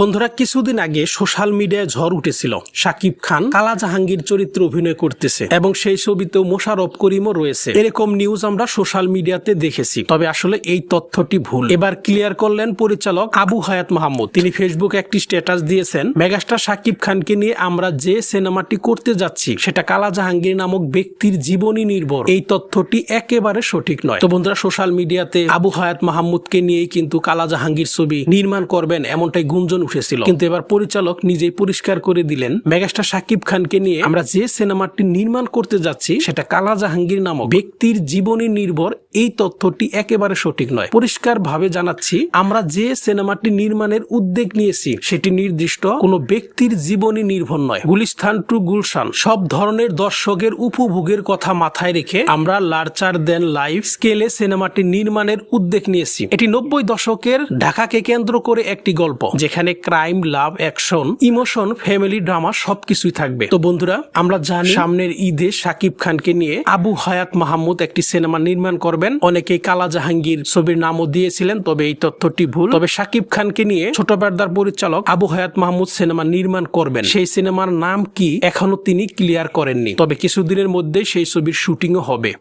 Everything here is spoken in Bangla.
বন্ধুরা, কিছুদিন আগে সোশ্যাল মিডিয়ায় ঝড় উঠেছিল। সাকিব খান কালা জাহাঙ্গীর চরিত্রে অভিনয় করতেছে এবং সেই ছবিতেও মোশারফ করিমও রয়েছে। এরকম নিউজ আমরা সোশ্যাল মিডিয়াতে দেখেছি। তবে আসলে এই তথ্যটি ভুল। এবার ক্লিয়ার করলেন পরিচালক আবু হায়াত মাহমুদ। তিনি ফেসবুকে একটি স্ট্যাটাস দিয়েছেন, মেগাস্টার সাকিব খানকে নিয়ে আমরা যে সিনেমাটি করতে যাচ্ছি, সেটা কালা জাহাঙ্গীর নামক ব্যক্তির জীবনী নির্ভর। এই তথ্যটি একেবারে সঠিক নয়। তো বন্ধুরা, সোশ্যাল মিডিয়াতে আবু হায়াত মাহমুদকে নিয়েই কিন্তু কালা জাহাঙ্গীর ছবি নির্মাণ করবেন এমনটাই গুঞ্জন উঠেছিল। কিন্তু এবার পরিচালক নিজেই পরিষ্কার করে দিলেন, মেগাস্টার সাকিব খানকে নিয়ে আমরা যে সিনেমাটি নির্মাণ করতে যাচ্ছি, সেটা কালা জাহাঙ্গীর নামক ব্যক্তির জীবনী নির্ভর, এই তথ্যটি একেবারে সঠিক নয়। পরিষ্কার ভাবে জানাচ্ছি, আমরা যে সিনেমাটি নির্মাণের উদ্যোগ নিয়েছি, সেটি নির্দিষ্ট কোনো ব্যক্তির জীবনী নির্ভর নয়। গুলিস্তান টু গুলশান, সব ধরনের দর্শকের উপভোগের কথা মাথায় রেখে আমরা লার্চার দেন লাইভ স্কেলে সিনেমাটি নির্মাণের উদ্যোগ নিয়েছি। এটি নব্বই দশকের ঢাকাকে কেন্দ্র করে একটি গল্প, যেখানে crime love action emotion family drama সবকিছুই থাকবে। তো বন্ধুরা, আমরা জানি সামনের ঈদে সাকিব খানকে নিয়ে আবু হায়াত মাহমুদ একটি সিনেমা নির্মাণ করবেন। অনেকেই কালা জাহাঙ্গীর ছবির নামও দিয়েছিলেন, তবে এই তথ্যটি ভুল। তবে সাকিব খানকে নিয়ে ছোট পর্দার পরিচালক আবু হায়াত মাহমুদ সিনেমা নির্মাণ করবেন। সেই সিনেমার নাম কি এখনও তিনি ক্লিয়ার করেননি। তবে কিছুদিনের মধ্যে সেই ছবির শুটিংও হবে।